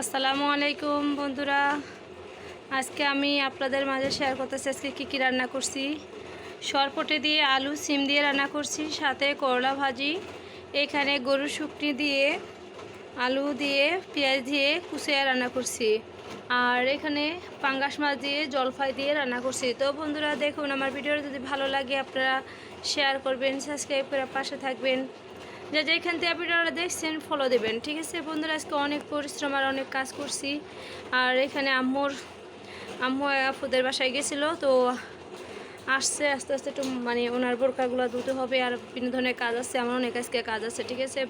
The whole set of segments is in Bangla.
আসসালামু আলাইকুম বন্ধুরা। আজকে আমি আপনাদের মাঝে শেয়ার করতেছি, আজকে কী কী রান্না করছি। সরপটে দিয়ে আলু, সিম দিয়ে রান্না করছি, সাথে করলা ভাজি, এখানে গরুর শুকনি দিয়ে আলু দিয়ে পেঁয়াজ দিয়ে কুচিয়া রান্না করছি। আর এখানে পাঙ্গাস মাছ দিয়ে জলফাই দিয়ে রান্না করছি। তো বন্ধুরা, দেখুন, আমার ভিডিওটা যদি ভালো লাগে, আপনারা শেয়ার করবেন সাবস্ক্রাইব করে পাশে থাকবেন। যে যেখান থেকে ভিডিওটা দেখছেন ফলো দেবেন। ঠিক আছে? বন্ধুরা, আজকে অনেক পরিশ্রম আর অনেক কাজ করছি। আর এখানে আম্মুর, আম্মু আপুদের বাসায় গেছিল, তো আসছে, আস্তে আস্তে একটু মানে ওনার বোরকাগুলো ধুতে হবে আর বিভিন্ন ধরনের কাজ আছে। আমার অনেক আজকে কাজ আছে, ঠিক আছে?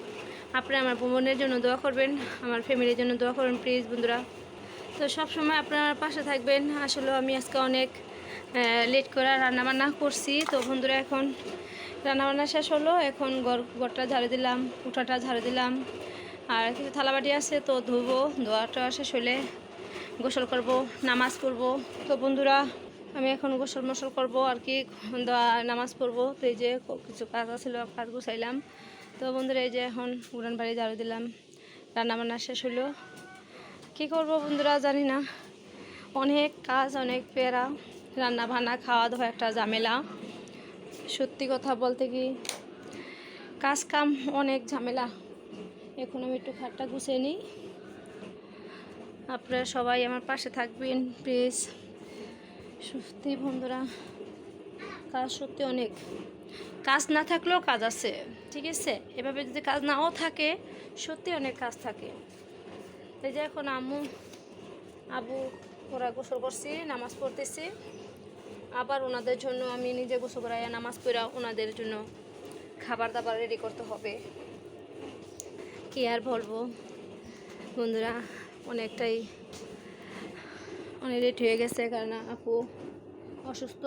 আপনারা আমার বোনের জন্য দোয়া করবেন, আমার ফ্যামিলির জন্য দোয়া করবেন প্লিজ বন্ধুরা। তো সব সময় আপনার পাশে থাকবেন। আসলে আমি আজকে অনেক লেট করে রান্নাবান্না করছি। তো বন্ধুরা, এখন রান্নাবান্না শেষ হলো, এখন ঘর ঝাড়ু দিলাম, উঠাটা ঝাড়ু দিলাম। আর কিছু থালাবাটি আছে, তো ধুবো, ধোয়াটা শেষ হলে গোসল করব, নামাজ পড়ব। তো বন্ধুরা, আমি এখন গোসল মোসল করব আর কি দোয়া- নামাজ পড়ব। তো এই যে কিছু কাজ আছিল কাজ গুছাইলাম। তো বন্ধুরা, এই যে এখন উড়ান বাড়ি ঝাড়ু দিলাম, রান্নাবান্না শেষ হলো। কি করব বন্ধুরা, জানি না। অনেক কাজ, অনেক পেরা রান্না বান্না খাওয়া দাওয়া একটা ঝামেলা। সত্যি কথা বলতে কি, কাজ কাম অনেক ঝামেলা। এখন আমি একটু খাটটা গুছিয়ে নিই। আপনারা সবাই আমার পাশে থাকবেন, প্লিজ। সত্যি বন্ধুরা, কাজ সত্যি অনেক। কাজ না থাকলেও কাজ আছে, ঠিক আছে? এভাবে যদি কাজ নাও থাকে, সত্যি অনেক কাজ থাকে। এই যে এখন আম্মু, আবু ওরা গোসল করছি, নামাজ পড়তেছি। আবার ওনাদের জন্য আমি নিজে গোসল করাইয়া নামাজ পড়া ওনাদের জন্য খাবার দাবার রেডি করতে হবে। কি আর বলব? বন্ধুরা, অনেকটাই অনেক লেট হয়ে গেছে কারণ আপু অসুস্থ,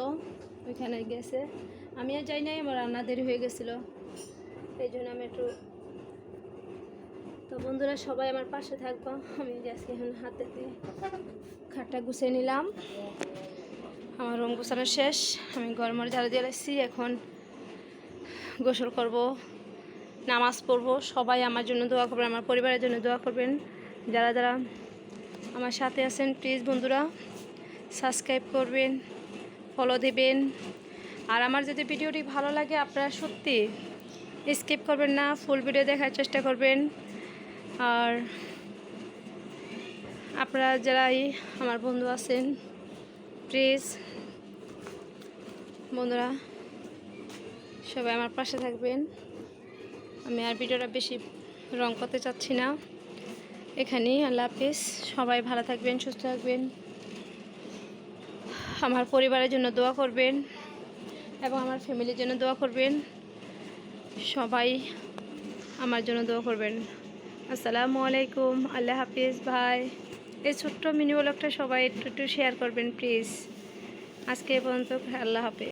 ওইখানে গেছে। আমি আর যাই নাই, আমার রান্না দেরি হয়ে গেছিল। এই জন্য আমি একটু তো বন্ধুরা, সবাই আমার পাশে থাকব। আমি আজকে এখন হাতে দিয়ে খাটটা গুছিয়ে নিলাম। আমার রুম গোছানো শেষ, আমি গরমের ঝাড়ু দিয়ে লাগছি এখন গোসল করব, নামাজ পড়ব। সবাই আমার জন্য দোয়া করবেন, আমার পরিবারের জন্য দোয়া করবেন। যারা যারা আমার সাথে আছেন প্লিজ বন্ধুরা সাবস্ক্রাইব করবেন ফলো দেবেন। আর আমার যদি ভিডিওটি ভালো লাগে, আপনারা সত্যি স্কিপ করবেন না ফুল ভিডিও দেখার চেষ্টা করবেন। আর আপনারা যারাই আমার বন্ধু আছেন প্লিজ। বন্ধুরা, সবাই আমার পাশে থাকবেন। আমি আর ভিডিওটা বেশি রং করতে চাচ্ছি না। এখানেই আল্লাহ হাফিজ। সবাই ভালো থাকবেন, সুস্থ থাকবেন। আমার পরিবারের জন্য দোয়া করবেন এবং আমার ফ্যামিলির জন্য দোয়া করবেন। সবাই আমার জন্য দোয়া করবেন। আসসালামু আলাইকুম। আল্লাহ হাফিজ, ভাই। এই ছোট্ট মিনি ব্লগটা সবাই একটু একটু শেয়ার করবেন প্লিজ আজকে এ পর্যন্ত, আল্লাহ হাফিজ।